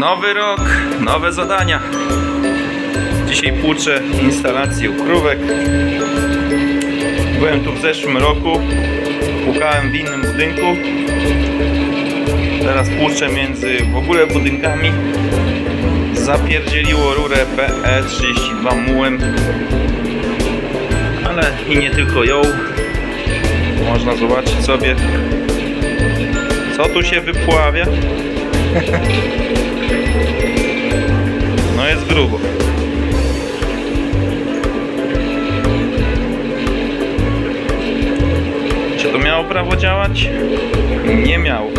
Nowy rok, nowe zadania. Dzisiaj płuczę instalację krówek. Byłem tu w zeszłym roku. Płukałem w innym budynku. Teraz płuczę między w ogóle budynkami. Zapierdzieliło rurę PE32 mułem. Ale i nie tylko ją. Można zobaczyć sobie co tu się wypławia. Grubo. Czy to miało prawo działać? Nie miało.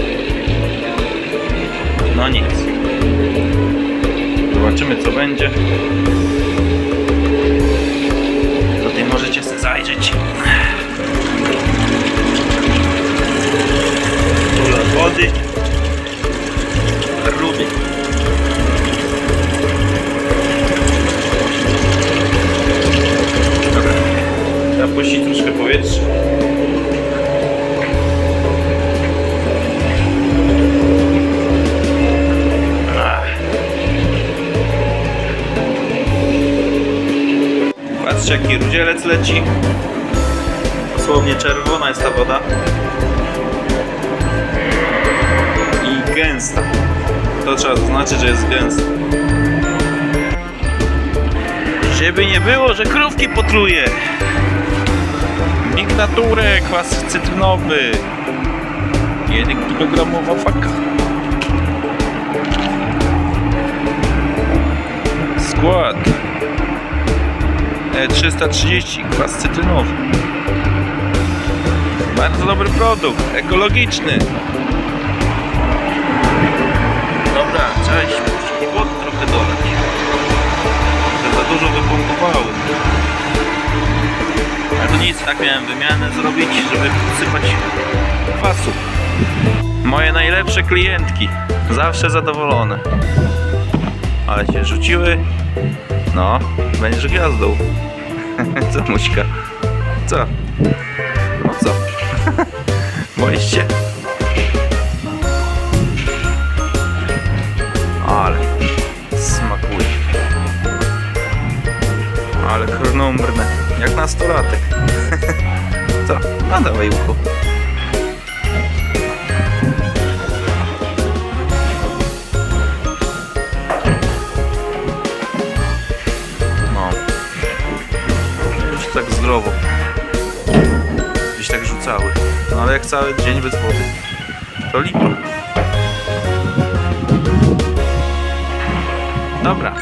No nic. Zobaczymy co będzie. Tutaj możecie sobie zajrzeć. Kula wody. Puścić troszkę powietrza. Ach. Patrzcie jaki rudzielec leci. Dosłownie czerwona jest ta woda. I gęsta. To trzeba zaznaczyć, że jest gęsta. Żeby nie było, że krówki potruje. Big Nature, kwas cytrynowy. 1 kilogramowa faka. Skład. E330, kwas cytrynowy. Bardzo dobry produkt, ekologiczny. Dobra, trzeba tak miałem wymianę zrobić, żeby sypać kwasu. Moje najlepsze klientki, zawsze zadowolone. Ale się rzuciły. No, będziesz gwiazdą. Co Muśka? Co? No co? Boisz się? Nastolatek. Co? A dawaj ucho. No. Już tak zdrowo. Gdzieś tak rzucały. No ale jak cały dzień bez wody, to lipa. Dobra.